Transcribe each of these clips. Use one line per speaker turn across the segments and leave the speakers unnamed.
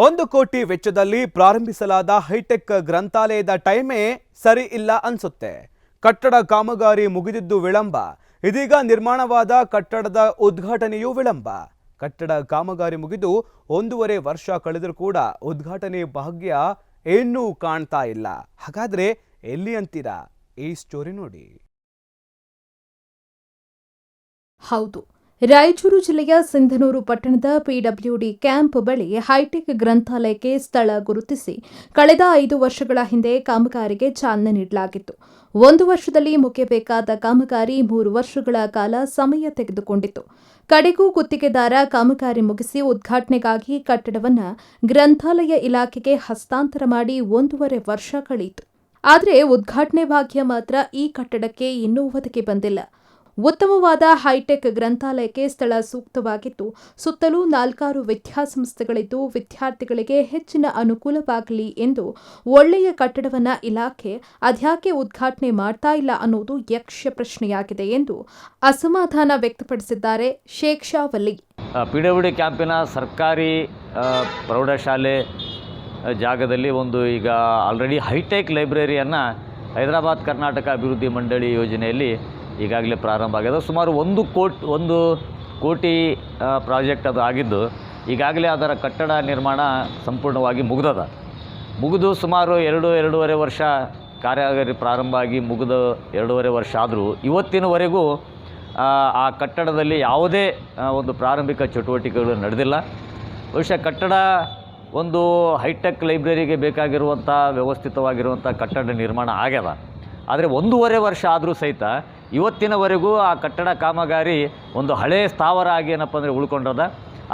ಒಂದು ಕೋಟಿ ವೆಚ್ಚದಲ್ಲಿ ಪ್ರಾರಂಭಿಸಲಾದ ಹೈಟೆಕ್ ಗ್ರಂಥಾಲಯದ ಟೈಮೇ ಸರಿ ಇಲ್ಲ ಅನ್ಸುತ್ತೆ. ಕಟ್ಟಡ ಕಾಮಗಾರಿ ಮುಗಿದಿದ್ದು ವಿಳಂಬ. ಇದೀಗ ನಿರ್ಮಾಣವಾದ ಕಟ್ಟಡದ ಉದ್ಘಾಟನೆಯೂ ವಿಳಂಬ. ಕಟ್ಟಡ ಕಾಮಗಾರಿ ಮುಗಿದು ಒಂದೂವರೆ ವರ್ಷ ಕಳೆದರೂ ಕೂಡ ಉದ್ಘಾಟನೆ ಭಾಗ್ಯ ಏನೂ ಕಾಣ್ತಾ ಇಲ್ಲ. ಹಾಗಾದ್ರೆ ಎಲ್ಲಿ ಅಂತೀರಾ? ಈ ಸ್ಟೋರಿ ನೋಡಿ.
ಹೌದು. ರಾಯಚೂರು ಜಿಲ್ಲೆಯ ಸಿಂಧನೂರು ಪಟ್ಟಣದ ಪಿಡಬ್ಲ್ಯೂಡಿ ಕ್ಯಾಂಪ್ ಬಳಿ ಹೈಟೆಕ್ ಗ್ರಂಥಾಲಯಕ್ಕೆ ಸ್ಥಳ ಗುರುತಿಸಿ ಕಳೆದ ಐದು ವರ್ಷಗಳ ಹಿಂದೆ ಕಾಮಗಾರಿಗೆ ಚಾಲನೆ ನೀಡಲಾಗಿತ್ತು. ಒಂದು ವರ್ಷದಲ್ಲಿ ಮುಗಿಯಬೇಕಾದ ಕಾಮಗಾರಿ ಮೂರು ವರ್ಷಗಳ ಕಾಲ ಸಮಯ ತೆಗೆದುಕೊಂಡಿತ್ತು ಕಡೆಗೂ ಗುತ್ತಿಗೆದಾರ ಕಾಮಗಾರಿ ಮುಗಿಸಿ ಉದ್ಘಾಟನೆಗಾಗಿ ಕಟ್ಟಡವನ್ನು ಗ್ರಂಥಾಲಯ ಇಲಾಖೆಗೆ ಹಸ್ತಾಂತರ ಮಾಡಿ ಒಂದೂವರೆ ವರ್ಷ ಕಳೆಯಿತು ಆದರೆ ಉದ್ಘಾಟನೆ ಭಾಗ್ಯ ಮಾತ್ರ ಈ ಕಟ್ಟಡಕ್ಕೆ ಇನ್ನೂ ಒದಗಿ ಬಂದಿಲ್ಲ. ಉತ್ತಮವಾದ ಹೈಟೆಕ್ ಗ್ರಂಥಾಲಯಕ್ಕೆ ಸ್ಥಳ ಸೂಕ್ತವಾಗಿದ್ದು ಸುತ್ತಲೂ ನಾಲ್ಕಾರು ವಿದ್ಯಾಸಂಸ್ಥೆಗಳಿದ್ದು, ವಿದ್ಯಾರ್ಥಿಗಳಿಗೆ ಹೆಚ್ಚಿನ ಅನುಕೂಲವಾಗಲಿ ಎಂದು ಒಳ್ಳೆಯ ಕಟ್ಟಡವನ್ನ ಇಲಾಖೆ ಅದ್ಯಾಕೆ ಉದ್ಘಾಟನೆ ಮಾಡ್ತಾ ಇಲ್ಲ ಅನ್ನೋದು ಯಕ್ಷ ಪ್ರಶ್ನೆಯಾಗಿದೆ ಎಂದು ಅಸಮಾಧಾನ ವ್ಯಕ್ತಪಡಿಸಿದ್ದಾರೆ ಶೇಖ್ ಶಾವಲ್ಲಿ ವಲಿ
ಪಿ ಡಬ್ಲ್ಯೂ ಕ್ಯಾಂಪಿನ ಸರ್ಕಾರಿ ಪ್ರೌಢಶಾಲೆ ಜಾಗದಲ್ಲಿ ಒಂದು ಈಗ ಆಲ್ರೆಡಿ ಹೈಟೆಕ್ ಲೈಬ್ರರಿಯನ್ನು ಹೈದರಾಬಾದ್ ಕರ್ನಾಟಕ ಅಭಿವೃದ್ಧಿ ಮಂಡಳಿ ಯೋಜನೆಯಲ್ಲಿ ಈಗಾಗಲೇ ಪ್ರಾರಂಭ ಆಗಿದೆ. ಸುಮಾರು ಒಂದು ಕೋಟಿ ಒಂದು ಕೋಟಿ ಪ್ರಾಜೆಕ್ಟ್ ಅದು ಆಗಿದ್ದು ಈಗಾಗಲೇ ಅದರ ಕಟ್ಟಡ ನಿರ್ಮಾಣ ಸಂಪೂರ್ಣವಾಗಿ ಮುಗಿದದ. ಮುಗಿದು ಸುಮಾರು ಎರಡು ಎರಡೂವರೆ ವರ್ಷ ಕಾರ್ಯಾಗಾರಿ ಪ್ರಾರಂಭ ಆಗಿ ಮುಗಿದು ಎರಡೂವರೆ ವರ್ಷ ಆದರೂ ಇವತ್ತಿನವರೆಗೂ ಆ, ಕಟ್ಟಡದಲ್ಲಿ ಯಾವುದೇ ಒಂದು ಪ್ರಾರಂಭಿಕ ಚಟುವಟಿಕೆಗಳು ನಡೆದಿಲ್ಲ. ಬಹುಶಃ ಕಟ್ಟಡ ಒಂದು ಹೈಟೆಕ್ ಲೈಬ್ರರಿಗೆ ಬೇಕಾಗಿರುವಂಥ ವ್ಯವಸ್ಥಿತವಾಗಿರುವಂಥ ಕಟ್ಟಡ ನಿರ್ಮಾಣ ಆಗ್ಯದ. ಆದರೆ ಒಂದೂವರೆ ವರ್ಷ ಆದರೂ ಸಹಿತ ಇವತ್ತಿನವರೆಗೂ ಆ ಕಟ್ಟಡ ಕಾಮಗಾರಿ ಒಂದು ಹಳೆಯ ಸ್ಥಾವರ ಆಗಿ ಏನಪ್ಪ ಅಂದರೆ ಉಳ್ಕೊಂಡದ.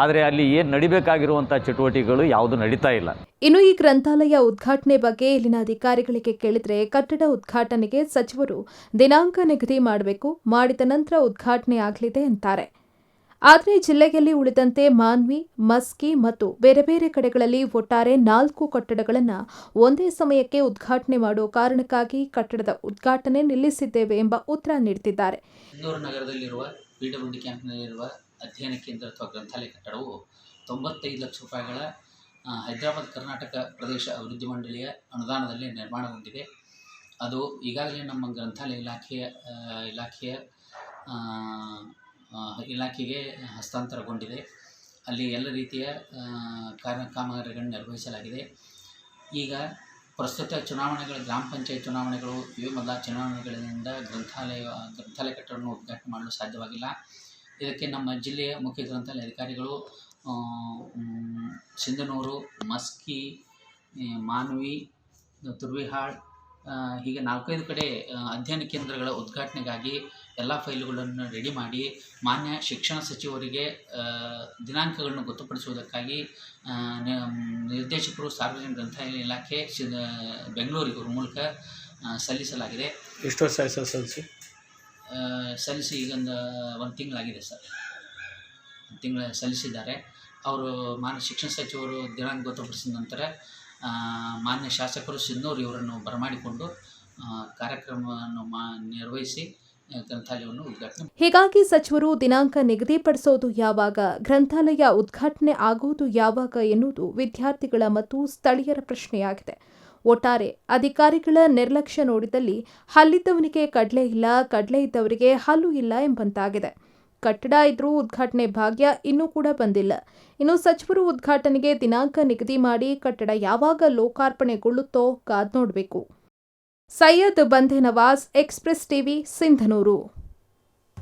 ಆದರೆ ಅಲ್ಲಿ ಏನು ನಡಿಬೇಕಾಗಿರುವಂಥ ಚಟುವಟಿಕೆಗಳು ಯಾವುದು ನಡೀತಾ ಇಲ್ಲ.
ಇನ್ನು ಈ ಗ್ರಂಥಾಲಯ ಉದ್ಘಾಟನೆ ಬಗ್ಗೆ ಇಲ್ಲಿನ ಅಧಿಕಾರಿಗಳಿಗೆ ಕೇಳಿದ್ರೆ ಕಟ್ಟಡ ಉದ್ಘಾಟನೆಗೆ ಸಚಿವರು ದಿನಾಂಕ ನಿಗದಿ ಮಾಡಬೇಕು, ಮಾಡಿದ ನಂತರ ಉದ್ಘಾಟನೆ ಆಗಲಿದೆ ಅಂತಾರೆ. ಆದರೆ ಜಿಲ್ಲೆಯಲ್ಲಿ ಉಳಿದಂತೆ ಮಾನ್ವಿ, ಮಸ್ಕಿ ಮತ್ತು ಬೇರೆ ಬೇರೆ ಕಡೆಗಳಲ್ಲಿ ಒಟ್ಟಾರೆ ನಾಲ್ಕು ಕಟ್ಟಡಗಳನ್ನು ಒಂದೇ ಸಮಯಕ್ಕೆ ಉದ್ಘಾಟನೆ ಮಾಡುವ ಕಾರಣಕ್ಕಾಗಿ ಕಟ್ಟಡದ ಉದ್ಘಾಟನೆ ನಿಲ್ಲಿಸಿದ್ದೇವೆ ಎಂಬ ಉತ್ತರ ನೀಡುತ್ತಿದ್ದಾರೆ
ನಗರದಲ್ಲಿರುವ ಪಿಡಬ್ಲ್ಯೂಡಿ ಕ್ಯಾಂಪ್ನಲ್ಲಿರುವ ಅಧ್ಯಯನ ಕೇಂದ್ರ ಅಥವಾ ಗ್ರಂಥಾಲಯ ಕಟ್ಟಡವು ತೊಂಬತ್ತೈದು ಲಕ್ಷ ರೂಪಾಯಿಗಳ ಹೈದರಾಬಾದ್, ಕರ್ನಾಟಕ ಪ್ರದೇಶ ಅಭಿವೃದ್ಧಿ ಮಂಡಳಿಯ ಅನುದಾನದಲ್ಲಿ ನಿರ್ಮಾಣಗೊಂಡಿದೆ ಅದು ಈಗಾಗಲೇ ನಮ್ಮ ಗ್ರಂಥಾಲಯ ಇಲಾಖೆಯ ಇಲಾಖೆಯ ಇಲಾಖೆಗೆ ಹಸ್ತಾಂತರಗೊಂಡಿದೆ. ಅಲ್ಲಿ ಎಲ್ಲ ರೀತಿಯ ಕಾರ್ಯ ಕಾಮಗಾರಿಗಳನ್ನು ನಿರ್ವಹಿಸಲಾಗಿದೆ. ಈಗ ಪ್ರಸ್ತುತ ಚುನಾವಣೆಗಳ, ಗ್ರಾಮ ಪಂಚಾಯತ್ ಚುನಾವಣೆಗಳು ಇವೆ ಮೊದಲ ಚುನಾವಣೆಗಳಿಂದ ಗ್ರಂಥಾಲಯ ಗ್ರಂಥಾಲಯ ಕಟ್ಟಡವನ್ನು ಉದ್ಘಾಟನೆ ಮಾಡಲು ಸಾಧ್ಯವಾಗಿಲ್ಲ. ಇದಕ್ಕೆ ನಮ್ಮ ಜಿಲ್ಲೆಯ ಮುಖ್ಯ ಗ್ರಂಥಾಲಯ ಅಧಿಕಾರಿಗಳು ಸಿಂಧನೂರು, ಮಸ್ಕಿ ಮಾನ್ವಿ ತುರ್ವಿಹಾಳ್ ಹೀಗೆ ನಾಲ್ಕೈದು ಕಡೆ ಅಧ್ಯಯನ ಕೇಂದ್ರಗಳ ಉದ್ಘಾಟನೆಗಾಗಿ ಎಲ್ಲ ಫೈಲುಗಳನ್ನು ರೆಡಿ ಮಾಡಿ ಮಾನ್ಯ ಶಿಕ್ಷಣ ಸಚಿವರಿಗೆ ದಿನಾಂಕಗಳನ್ನು ಗೊತ್ತುಪಡಿಸುವುದಕ್ಕಾಗಿ ನಿರ್ದೇಶಕರು ಸಾರ್ವಜನಿಕ ಗ್ರಂಥಾಲಯ ಇಲಾಖೆ ಬೆಂಗಳೂರಿಗೆ ಬೆಂಗಳೂರು ಇವ್ರ ಮೂಲಕ ಸಲ್ಲಿಸಲಾಗಿದೆ.
ಎಷ್ಟು ವರ್ಷ ಆಯ್ತು ಸರ್ ಸಲ್ಲಿಸಿ?
ಸಲ್ಲಿಸಿ ಈಗೊಂದು ಒಂದು ತಿಂಗಳಾಗಿದೆ ಸರ್. ಒಂದು ತಿಂಗಳ ಸಲ್ಲಿಸಿದ್ದಾರೆ. ಅವರು ಮಾನ್ಯ ಶಿಕ್ಷಣ ಸಚಿವರು ದಿನಾಂಕ ಗೊತ್ತುಪಡಿಸಿದ ನಂತರ ಮಾನ್ಯ ಶಾಸಕರು ಸಿನ್ನೂರು ಇವರನ್ನು ಬರಮಾಡಿಕೊಂಡು ಕಾರ್ಯಕ್ರಮವನ್ನು ಮಾ, ನಿರ್ವಹಿಸಿ
ಹೀಗಾಗಿ ಸಚಿವರು ದಿನಾಂಕ ನಿಗದಿಪಡಿಸೋದು ಯಾವಾಗ, ಗ್ರಂಥಾಲಯ ಉದ್ಘಾಟನೆ ಆಗುವುದು ಯಾವಾಗ ಎನ್ನುವುದು ವಿದ್ಯಾರ್ಥಿಗಳ ಮತ್ತು ಸ್ಥಳೀಯರ ಪ್ರಶ್ನೆಯಾಗಿದೆ. ಒಟ್ಟಾರೆ ಅಧಿಕಾರಿಗಳ ನಿರ್ಲಕ್ಷ್ಯ ನೋಡಿದಲ್ಲಿ ಹಲ್ಲಿದ್ದವನಿಗೆ ಕಡಲೆ ಇಲ್ಲ, ಕಡಲೆ ಇದ್ದವರಿಗೆ ಹಲ್ಲು ಇಲ್ಲ ಎಂಬಂತಾಗಿದೆ. ಕಟ್ಟಡ ಇದ್ರೂ ಉದ್ಘಾಟನೆ ಭಾಗ್ಯ ಇನ್ನೂ ಕೂಡ ಬಂದಿಲ್ಲ. ಇನ್ನು ಸಚಿವರು ಉದ್ಘಾಟನೆಗೆ ದಿನಾಂಕ ನಿಗದಿ ಮಾಡಿ ಕಟ್ಟಡ ಯಾವಾಗ ಲೋಕಾರ್ಪಣೆಗೊಳ್ಳುತ್ತೋ ಕಾದ್ ನೋಡಬೇಕು. Syed Bande Nawaz express TV, Sindhanur.